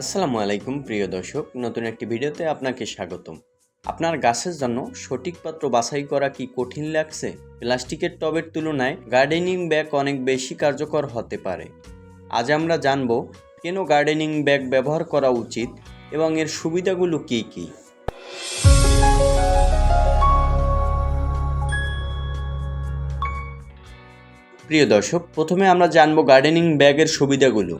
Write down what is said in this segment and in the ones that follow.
আসসালামু আলাইকুম, প্রিয় দর্শক। নতুন একটি ভিডিওতে আপনাকে স্বাগতম। আপনার গাছের জন্য সঠিক পাত্র বাছাই করা কি কঠিন লাগছে? প্লাস্টিকের টবের তুলনায় গার্ডেনিং ব্যাগ অনেক বেশি কার্যকর হতে পারে। আজ আমরা জানব কেন গার্ডেনিং ব্যাগ ব্যবহার করা উচিত এবং এর সুবিধাগুলো কী কী? প্রিয় দর্শক, প্রথমে আমরা জানব গার্ডেনিং ব্যাগের সুবিধাগুলো।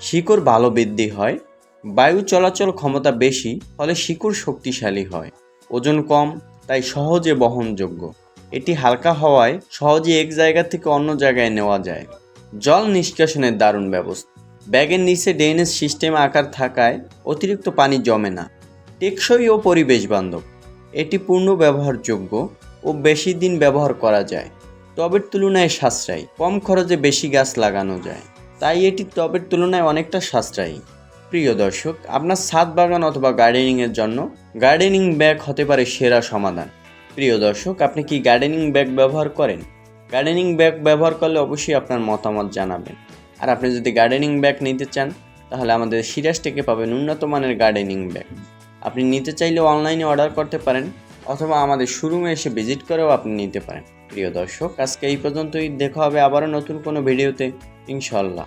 শিকড় ভালো বৃদ্ধি হয় বায়ু চলাচল ক্ষমতা বেশি, ফলে শিকড় শক্তিশালী হয়। ওজন কম, তাই সহজে বহনযোগ্য। এটি হালকা হওয়ায় সহজে এক জায়গা থেকে অন্য জায়গায় নেওয়া যায়। জল নিষ্কাশনের দারুণ ব্যবস্থা। ব্যাগের নিচে ড্রেনেজ সিস্টেম আকার থাকায় অতিরিক্ত পানি জমে না। টেকসই ও পরিবেশ বান্ধব এটি পূর্ণ ব্যবহারযোগ্য ও বেশি দিন ব্যবহার করা যায়। টবের তুলনায় সাশ্রয়ী। কম খরচে বেশি গাছ লাগানো যায়। তাই এটি টবের তুলনায় অনেকটা সাশ্রয়ী। প্রিয় দর্শক, আপনার ছাদ বাগান অথবা গার্ডেনিংয়ের জন্য গার্ডেনিং ব্যাগ হতে পারে সেরা সমাধান। প্রিয় দর্শক, আপনি কি গার্ডেনিং ব্যাগ ব্যবহার করেন? গার্ডেনিং ব্যাগ ব্যবহার করলে অবশ্যই আপনার মতামত জানাবেন। আর আপনি যদি গার্ডেনিং ব্যাগ নিতে চান, তাহলে আমাদের সিরাজ থেকে পাবেন উন্নত মানের গার্ডেনিং ব্যাগ। আপনি নিতে চাইলে অনলাইনে অর্ডার করতে পারেন, অথবা আমাদের শোরুমে এসে ভিজিট করেও আপনি নিতে পারেন। প্রিয় দর্শক, আজকে এই পর্যন্তই। দেখা হবে আবারও নতুন কোনো ভিডিওতে ইনশাল্লাহ